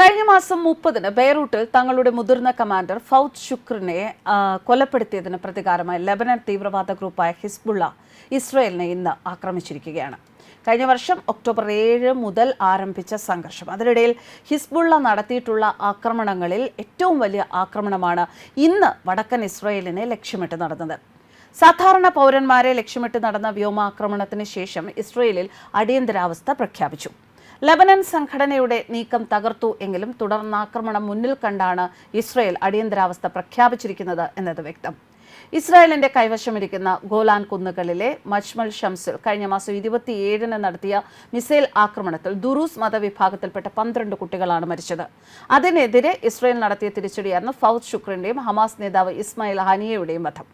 കഴിഞ്ഞ മാസം മുപ്പതിന് ബെയ്റൂട്ടിൽ തങ്ങളുടെ മുതിർന്ന കമാൻഡർ ഫൗദ് ശുക്രിനെ കൊലപ്പെടുത്തിയതിന് പ്രതികാരമായി ലെബനൻ തീവ്രവാദ ഗ്രൂപ്പായ ഹിസ്ബുള്ള ഇസ്രയേലിനെ ഇന്ന് ആക്രമിച്ചിരിക്കുകയാണ്. കഴിഞ്ഞ വർഷം ഒക്ടോബർ ഏഴ് മുതൽ ആരംഭിച്ച സംഘർഷം. അതിനിടയിൽ ഹിസ്ബുള്ള നടത്തിയിട്ടുള്ള ആക്രമണങ്ങളിൽ ഏറ്റവും വലിയ ആക്രമണമാണ് ഇന്ന് വടക്കൻ ഇസ്രയേലിനെ ലക്ഷ്യമിട്ട് നടന്നത്. സാധാരണ പൗരന്മാരെ ലക്ഷ്യമിട്ട് നടന്ന വ്യോമാക്രമണത്തിന് ശേഷം ഇസ്രയേലിൽ അടിയന്തരാവസ്ഥ പ്രഖ്യാപിച്ചു. ലബനൻ സംഘടനയുടെ നീക്കം തകർത്തു എങ്കിലും തുടർന്നാക്രമണം മുന്നിൽ കണ്ടാണ് ഇസ്രയേൽ അടിയന്തരാവസ്ഥ പ്രഖ്യാപിച്ചിരിക്കുന്നത് എന്നത് വ്യക്തം. ഇസ്രായേലിന്റെ കൈവശമിരിക്കുന്ന ഗോലാൻ കുന്നുകളിലെ മജ്മൽ ഷംസിൽ കഴിഞ്ഞ മാസം ഇരുപത്തിയേഴിന് നടത്തിയ മിസൈൽ ആക്രമണത്തിൽ ദുറൂസ് മതവിഭാഗത്തിൽപ്പെട്ട പന്ത്രണ്ട് കുട്ടികളാണ് മരിച്ചത്. അതിനെതിരെ ഇസ്രായേൽ നടത്തിയ തിരിച്ചടിയായിരുന്നു ഫൗദ് ശുക്രിന്റെയും ഹമാസ് നേതാവ് ഇസ്മായിൽ ഹനിയയുടെയും വധം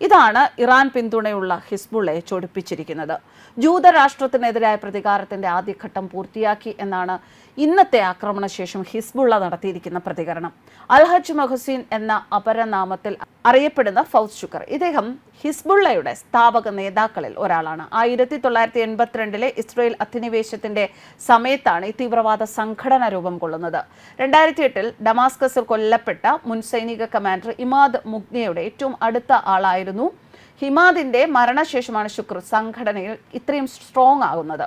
ഇതാണ് ഇറാൻ പിന്തുണയുള്ള ഹിസ്ബുള്ളയെ ചൊടിപ്പിച്ചിരിക്കുന്നത്. ജൂതരാഷ്ട്രത്തിനെതിരായ പ്രതികാരത്തിന്റെ ആദ്യഘട്ടം പൂർത്തിയാക്കി എന്നാണ് ഇന്നത്തെ ആക്രമണശേഷം ഹിസ്ബുള്ള നടത്തിയിരിക്കുന്ന പ്രതികരണം. അൽഹജ് മഹസീൻ എന്ന അപരനാമത്തിൽ അറിയപ്പെടുന്ന ഫൗസ് ഷുക്കർ ഇദ്ദേഹം ഹിസ്ബുള്ളയുടെ സ്ഥാപക നേതാക്കളിൽ ഒരാളാണ്. ആയിരത്തി തൊള്ളായിരത്തി എൺപത്തിരണ്ടിലെ ഇസ്രയേൽ അധിനിവേശത്തിന്റെ സമയത്താണ് ഈ തീവ്രവാദ സംഘടന രൂപം കൊള്ളുന്നത്. രണ്ടായിരത്തി എട്ടിൽ ഡമാസ്കസിൽ കൊല്ലപ്പെട്ട മുൻ സൈനിക കമാൻഡർ ഇമാദ് മുഗ്നിയുടെ ഏറ്റവും അടുത്ത ആളായിരുന്നു. ഹിമാദിന്റെ മരണശേഷമാണ് ശുക്ർ സംഘടനയിൽ ഇത്രയും സ്ട്രോങ് ആകുന്നത്.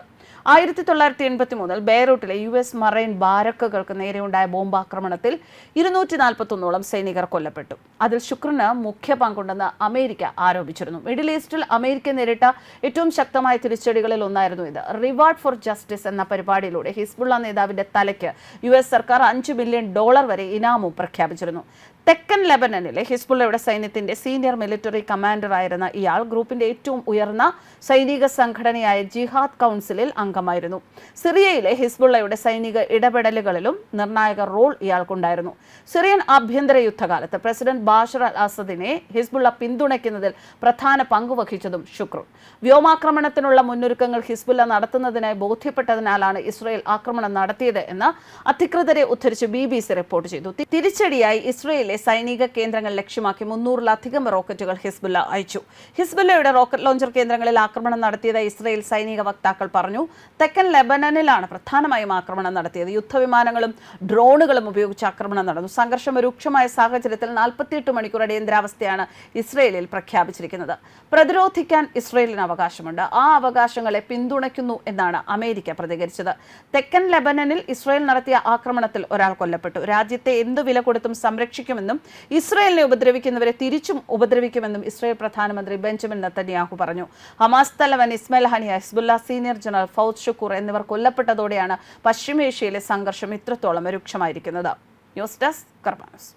ആയിരത്തി തൊള്ളായിരത്തി എൺപത്തി മൂന്നിൽ ബെയ്റൂട്ടിലെ യു എസ് മറൈൻ ബാരക്കുകൾക്ക് നേരെയുണ്ടായ ബോംബാക്രമണത്തിൽ ഇരുന്നൂറ്റി നാൽപ്പത്തൊന്നോളം സൈനികർ കൊല്ലപ്പെട്ടു. അതിൽ ശുക്രന് മുഖ്യ പങ്കുണ്ടെന്ന് അമേരിക്ക ആരോപിച്ചിരുന്നു. മിഡിൽ ഈസ്റ്റിൽ അമേരിക്ക നേരിട്ട ഏറ്റവും ശക്തമായ തിരിച്ചടികളിൽ ഒന്നായിരുന്നു ഇത്. റിവാർഡ് ഫോർ ജസ്റ്റിസ് എന്ന പരിപാടിയിലൂടെ ഹിസ്ബുള്ള നേതാവിന്റെ തലയ്ക്ക് യു എസ് സർക്കാർ അഞ്ച് ബില്യൺ ഡോളർ വരെ ഇനാമും പ്രഖ്യാപിച്ചിരുന്നു. തെക്കൻ ലെബനനിലെ ഹിസ്ബുള്ളയുടെ സൈന്യത്തിന്റെ സീനിയർ മിലിറ്ററി കമാൻഡർ ആയിരുന്ന ഇയാൾ ഗ്രൂപ്പിന്റെ ഏറ്റവും ഉയർന്ന സൈനിക സംഘടനയായ ജിഹാദ് കൗൺസിലിൽ അംഗമായിരുന്നു. സിറിയയിലെ ഹിസ്ബുള്ളയുടെ സൈനിക ഇടപെടലുകളിലും നിർണായക റോൾ ഇയാൾക്കുണ്ടായിരുന്നു. സിറിയൻ ആഭ്യന്തര യുദ്ധകാലത്ത് പ്രസിഡന്റ് ബാഷർ അൽ അസദിനെ ഹിസ്ബുള്ള പിന്തുണയ്ക്കുന്നതിൽ പ്രധാന പങ്ക് വഹിച്ചതും ശുക്രു വ്യോമാക്രമണത്തിനുള്ള മുന്നൊരുക്കങ്ങൾ ഹിസ്ബുള്ള നടത്തുന്നതിനായി ബോധ്യപ്പെട്ടതിനാലാണ് ഇസ്രയേൽ ആക്രമണം നടത്തിയത് എന്ന് അധികൃതരെ ഉദ്ധരിച്ച് ബി റിപ്പോർട്ട് ചെയ്തു. തിരിച്ചടിയായി ഇസ്രയേലിലെ സൈനിക കേന്ദ്രങ്ങൾ ലക്ഷ്യമാക്കി മുന്നൂറിലധികം റോക്കറ്റുകൾ ഹിസ്ബുല്ല അയച്ചു. ഹിസ്ബുല്ലയുടെ റോക്കറ്റ് ലോഞ്ചർ കേന്ദ്രങ്ങളിൽ ആക്രമണം നടത്തിയതായി ഇസ്രയേൽ സൈനിക വക്താക്കൾ പറഞ്ഞു. തെക്കൻ ലെബനനിലാണ് പ്രധാനമായും ആക്രമണം നടത്തിയത്. യുദ്ധവിമാനങ്ങളും ഡ്രോണുകളും ഉപയോഗിച്ച് ആക്രമണം നടന്നു. സംഘർഷം രൂക്ഷമായ സാഹചര്യത്തിൽ നാൽപ്പത്തിയെട്ട് മണിക്കൂർ അടിയന്തരാവസ്ഥയാണ് ഇസ്രയേലിൽ പ്രഖ്യാപിച്ചിരിക്കുന്നത്. പ്രതിരോധിക്കാൻ ഇസ്രയേലിന് അവകാശമുണ്ട്. ആ അവകാശങ്ങളെ പിന്തുണയ്ക്കുന്നു എന്നാണ് അമേരിക്ക പ്രതികരിച്ചത്. തെക്കൻ ലെബനനിൽ ഇസ്രയേൽ നടത്തിയ ആക്രമണത്തിൽ ഒരാൾ കൊല്ലപ്പെട്ടു. രാജ്യത്തെ എന്തു വില കൊടുത്തും സംരക്ഷിക്കുമെന്നും ഇസ്രയേലിനെ ഉപദ്രവിക്കുന്നവരെ തിരിച്ചും ഉപദ്രവിക്കുമെന്നും ഇസ്രയേൽ പ്രധാനമന്ത്രി ബെഞ്ചമിൻ നത്തന്യാഹു പറഞ്ഞു. ഹമാസ് തലവൻ Ismail Haniyeh Hezbollah senior general Fuad Shukr എന്നിവർ കൊല്ലപ്പെട്ടതോടെയാണ് പശ്ചിമേഷ്യയിലെ സംഘർഷം ഇത്രത്തോളം രൂക്ഷമായിരിക്കുന്നത്. News desk കർമാനസ്.